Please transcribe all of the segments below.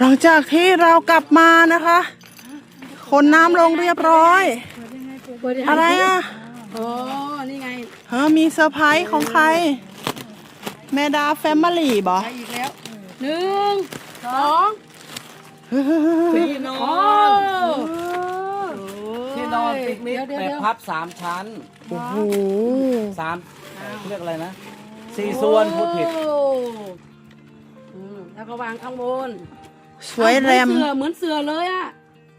หลังจากที่เรากลับมานะคะ คนน้ำลงเรียบร้อย อะไรอะโอ้นี่ไงเฮ้อมีเซอร์ไพรส์ของใคร แม่ดาแฟมิลี่บอไปอีกแล้วหนึ่งสองที่นอโอ้นที่นอนปิกนิกเดี๋ยวแบเดี๋ยวบพับสามชั้นโอ้โหสามเรียกอะไรนะสี่ส่วนพูดผิดโอ้อืมแล้วก็วางข้างบน สวยแรม เหมือนเสือเหมือนเสือเลยอะ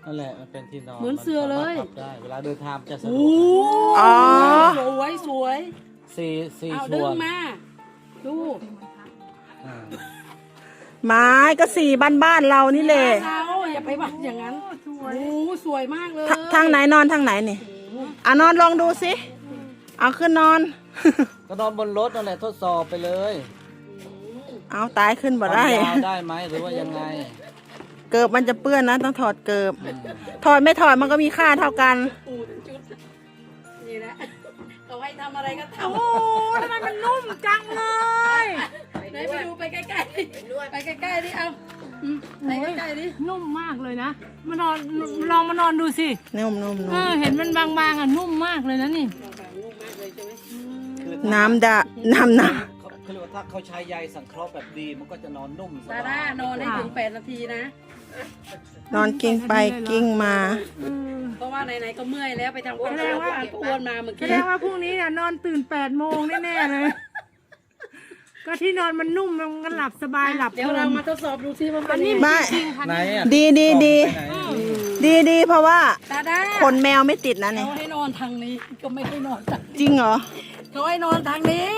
นั่นแหละมันเป็นที่นอนเหมือนเสือเลย มันสามารถพับได้เวลาเดินทางจะสะดโอ้วกอ๋อ สวยสวยสี่สี่เอาส่ดึวงนมา ดูอ่าไม้ก็สี่บ้านบ้านๆเรานี่แหละเราอย่าไปบังอย่างนั้นโอ้สวยมากเลยทาทางไหนนอนทางไหนนี่อะนอนลองดูสิเอาขึ้นนอน ก็นอนบนรถนั่นแหละทดสอบไปเลย เอาตายขึ้นบ่ได้ ความยาวได้ไหมหรือว่ายังไงเกิบมันจะเปื้อนนะต้องถอดเกิบถอดไม่ถอดมันก็มีค่าเท่ากัน ปูนชุด นี่นะเขาให้ทำอะไรก็ทำโอ้ทำไมมันนุ่มจังเลย ไหนไปดูไปใกล้ๆดิไปใกล้ๆดิเอาอืมไปใกล้ๆดินุ่มมากเลยนะมานอนลองมานอนดูสินุ่มนุ่มเอนุ่มอเห็นมันบางๆอะนุ่มมากเลยนะนี่น้ำดะน้ำน้เขา เขาเรียกว่าถ้าเขาใช้ใยสังเคราะห์แบบดีมันก็จะนอนนุ่มสดาบาด้ายนอนได้ถึงแปดนาทีนะำนอนกิ้งไปกิ้งมา เพราะว่าไหนๆก็เมื่อยแล้วไปทำความสะอาดบ้านก็อ้วนมาเมื่อแสกี้ดงว่าพรุ่งนี้เนี่ยนอนตื่นแปดโมงแน่ๆเลย ก็ที่นอนมันนุ่มมันก็หลับสบายหลับเดี๋ยวเรามาทดสอบดูซิว่ามันนี่ไม่จริงค่ะไหนอะดีดีดีไหน ดีดีเพราะว่าดาด้าขนแมวไม่ติดนะเขาเนี่ยให้นอนทางนี้ก็ไม่ให้นอนทางจริงเหรอเขาให้นอนทางนี้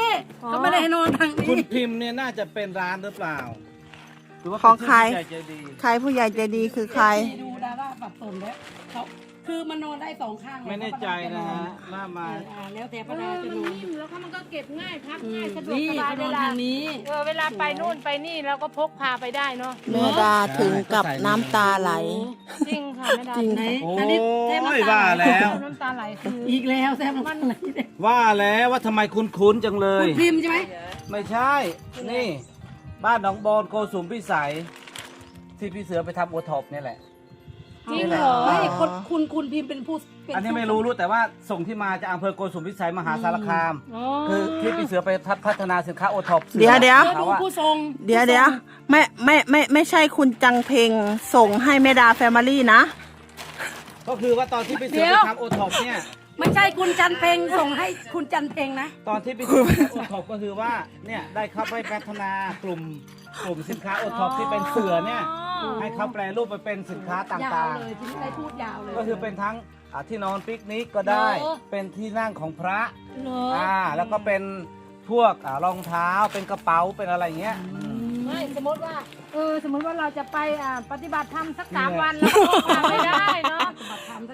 ก็ไม่ได้ให้นอนทางคุนี้ณพิมพ์เนี่ยน่าจะเป็นร้านหรือเปล่าหรือว่าของใครเป็นที่ผู้ใหญ่ใจดี ใครผู้ใหญ่ใจดีคือใคร ดูดาด้าปรับตนแล้วเขา คือมันนอนได้สองข้างเลยไม่แน่ใจนะฮะหน้ามา อ่าแล้วแต่เอป้าอดามัจะนนอนนิ่มแล้วก็มันก็เก็บง่ายพักอืง่ายมสะดวกนี่สบายเขานเวอนลาทางนี้เออเวลาไปนู่นไปนี่เราก็พกพาไปได้เนาะแม่ดาถึงกับน้ำตาไหล จริงค่ะแม่ดาจริง ไหนโอ้อันนี้แทบน้ำยตาว่าไหลแล้ว น้ำตาไหลคืออีกแล้วแทบน้ำตาไหลว่าแล้วว่าทำไมคุ้นๆจังเลยพิมพ์ใช่ไหมไม่ใช่ นี่ บ้านหนองบอนโกสุมพิสัยที่พี่เสือไปทำโอท็อปเนี่ยแหละ จริงเหรอไม่คนคุณคุณพิมพ์เป็นผู้เป็อันนี้ไม่รู้รู้แต่ว่าส่งที่มาจากอำเภอโกสุมพิสัยมหาสารคาม อ๋อคือที่พี่เสือไปพัฒนาสินค้าโอท็อปเดี๋ยวเดี๋ยวเดี๋ยวดูผู้ทรงเดี๋ยวเดี๋ยวไม่ไม่ไม่ไม่ใช่คุณจังเพงส่งให้แม่ดาแฟมิลี่นะ ก็คือว่าตอนที่พี่เสือไปทำโอท็อปเนี่ย ไม่ใช่คุณจันเพงส่งให้คุณจันเพงนะ ตอนที่พี่เสือไปทำโอท็อปก็คือว่าเนี่ยได้เข้าไปพัฒนากลุ่มกลุ่มสินค้าโอท็อปที่เป็นเสือเนี่ยให้เขาแปลรูปไปเป็นสินค้าตยา่าวงเลยที่ได้พูดยาวเลย ๆ ก็คือเป็นทั้งอ่าที่นอนปิกนิกก็ได้ เหรอ เป็นที่นั่งของพระเหรออ่าแล้วก็เป็นพวกอ่ารองเท้าเป็นกระเป๋าเป็นอะไรเงี้ย ไม่สมมติว่าเออสมมติว่าเราจะไปอ่าปฏิบัติธรรมสักสามวันแล้วก็พาไม่ได้เนาะ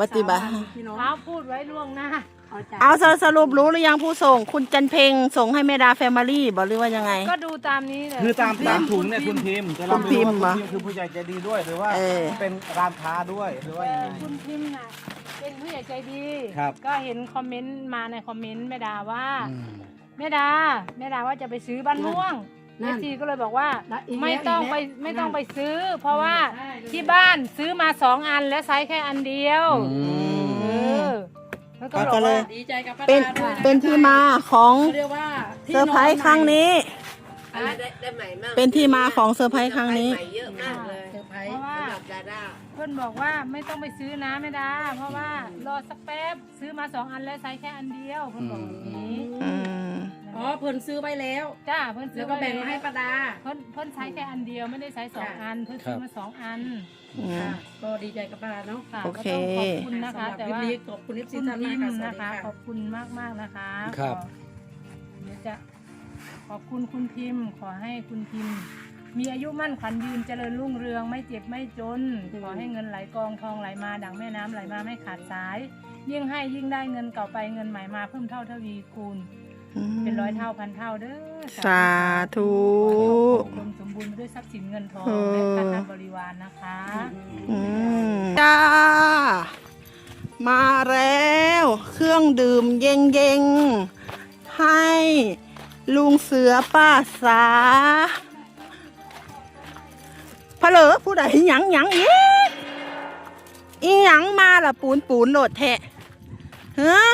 ปฏิบัติ พี่น้องเขาพูดไว้ล่วงหน้าเอาใจเอาสสรุปรู้หรือยังผู้ส่ง คุณจันเพงส่งให้แม่ดาแฟมิลี่บอกหรือว่ายังไง ก็ดูตามนี้เลยคือตามตามถุงเนี่ยคุณพิมพ์แต่เราคุณไม่พิรู้มพ์ว่าเหรอคุณพิมพ์คือผู้ใหญ่ใจดีด้วยหรือว่าเออ เป็นร้านค้าด้วยหรือว่ายังไง คุณพิมพ์น่ะเป็นผู้ใหญ่ใจดี ครับ ก็เห็นคอมเมนต์มาในคอมเมนต์แม่ดาว่าอืม แม่ดาแม่ดาว่าจะไปซื้อบ้านม่วงนั่ เอนซีก็เลยบอกว่าแล้วอีกแล้วไม่ต้องอีกแล้วไปไม่ต้องนั่นไปซื้อ เพราะว่าใช่เลย ที่บ้านซื้อมาสองอันและไซส์แค่อันเดียวเออแล้วก็บก็อกเลว่าย ดีใจกับป้าเป็นดาด้วยะเป็นที่มาของเขาเรียกว่าที่เซอร์ไพรส์ครั้งนี้นอนใหม่ได้ได้ใหม่มากเป็นที่มาของเซอร์ไพรส์ครั้งนี้ใหม่เยอะมากเลยเซอร์ไพรเพส์ราะว่า สำหรับดาด้าเพื่อนบอกว่าไม่ต้องไปซื้อนะแม่ดาเพราะว่ารอสักแป๊บซื้อมาสองอันและไซส์แค่อันเดียวเพื่อนบอกแบบนี้อืม อ๋อเพิ่นซื้อไว้แล้ว จ้าเพื่อนซื้แล้อวก็แบ่งมาให้ป้าดาเพื่อนเพื่อนใช้แค่อันเดียวไม่ได้ใช้สองอัน เพื่อนซื้อมาสองอันอืมก็ดีใจกับป้าดาเนาะค่ะโอก็เค ต้องขอบคุณนะคะ แต่ว่าสำหรับคลิปนี้ขอบคุณเอฟซีคุณท่านพิมากมค่ะพ์สวัสนะคะดีขอบคุณมากมากๆนะคะครับ ขอเดี๋ยวจะขอบคุณคุณพิมพ์ ขอให้คุณพิมพ์ มีอายุมั่นขวัญยืนเจริญรุ่งเรืองไม่เจ็บไม่จนขอให้เงินไหลกองทองไหลมา ดังแม่น้ำไหลมาไม่ขาดสาย ยิ่งให้ยิ่งได้เงินเก่าไปเงินใหม่มาเพิ่มเท่าทวีคูณ เป็นร้อยเท่าพันเท่าเด้อสาธุ รวมสมบูรณ์ไปด้วยทรัพย์สินเงินทองเออและการงานบริวารนะคะ อืมจ้า มาแล้ว เครื่องดื่มเย็งเย็งๆให้ลุงเสือป้าสาเพลอผู้ใดหยังหยังอีอีหยังมาล่ะปูนปูนโหลดแทะเฮ้อ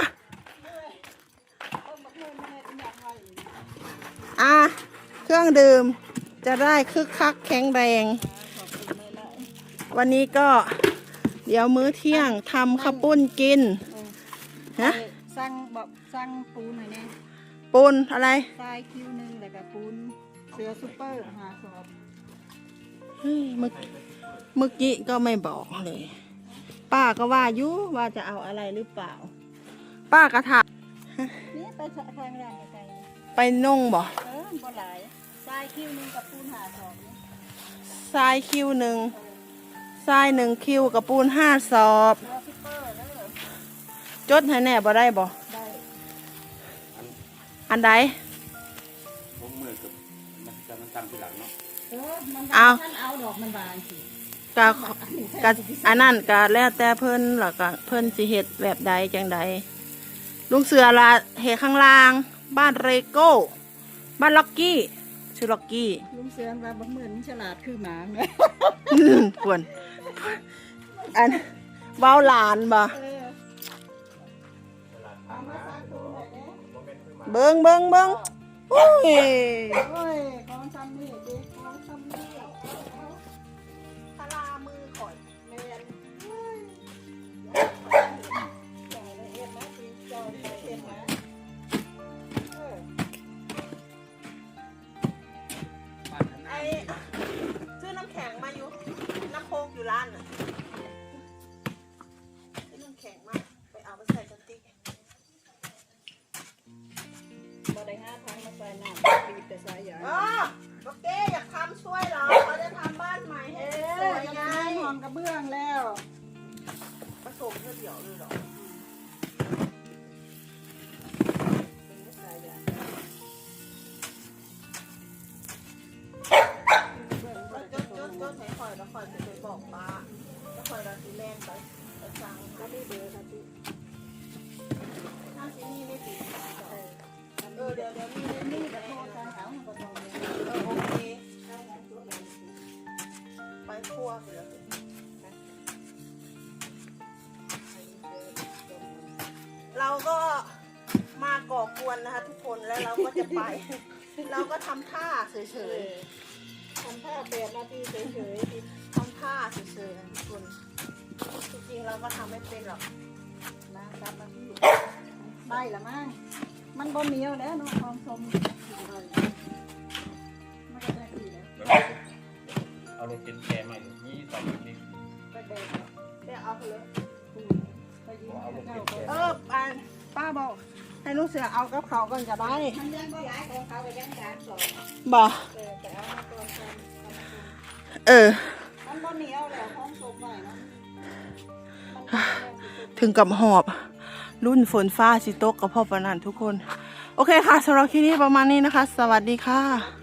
อะเครื่องดื่มจะได้คึกคักแข็งแรง วันนี้ก็เดี๋ยวมื้อเที่ยงทำข้าวปุ้นกินฮะสั่งบอกสั่งปูนหน่อยแน่ปูนอะไรทรายคิวหนึงแล้วก็ปูนเสือซุปเปอร์หาสอบเฮ้ยเมื่อเมื่อกี้ก็ไม่บอกเลย ป้าก็ว่าอยุว่าจะเอาอะไรหรือเปล่า ป้ากระถานี่ไปทางแรงไกล ไปนุ่งบ่ๆเออบ่หลายทรายคิวหนึงกับปูนหาสอบนี่ทรายคิวหนึ่งทรายหนึ่งคิวกับปูนห้าสอบเสือซุปเปอร์เด้อจดให้แน่บ่ได้บ่ได้อันใดผมมือกับมันจะมันตั้งทีหลังเนาะเออมันเอา ท่านเอาดอกมันบานสิกะกะอันนั้นกะแล้วแต่เพิ่นหรอกกะเพิ่นสิเฮ็ดแบบใดจังใดลุงเสือละเฮข้างล่าง บ้านเรโก้ บ้านล็อกกี้ ชื่อล็อกกี้ลุงเสือนว่าบ่เหมือนฉลาดคือหมาเนาะอืมกวนอันเว้าหลานบ่เออเบิงเบิงเบิงโอ้ย โอ้ย บ่ได้ห้าพันมาใส่น้ำปีบแต่สายใหญ่อ๋อโอเคอยากทำช่วยเหรอเขาจะทำบ้านใหม่ให้เอสอวยจะไงได้ห้องกระเบื้องแล้วผสมเพื่อเดี๋ยวเลยเหรอ ไปครัวไปเลยเราก็มาก่อกวนนะคะทุกคนแล้วเราก็จะไป เราก็ทำท่าเฉยๆทำท่าแปดนาทีเฉยๆทำท่าเฉยๆทุกคนจริงๆเราก็ทำไม่เป็นหรอกนะครับนาทีได้ละมั้ง มันบ่เหนียวแล้วเนาะความสมมันก็ได้ดีแล้วเอารถเข็นแกใหม่ยี่สองนิดไปแบกเดี๋ยวเอาไปเลยไปยิงให้เจ้าก็เออป้าป้าบอกให้ลูกเสือเอากับเขาก่อนจะได้มันยังบ่ย้ายของเขาไปยังการสอนบ่เออแต่เอามาตัวกันเออมันบ่เหนียวแล้วความสมไว้เนาะมันถึงกับหอบ รุ่นฝนฟ้าสิตกกับพ่อปานนันทุกคน โอเคค่ะสำหรับคลิปนี้ประมาณนี้นะคะ สวัสดีค่ะ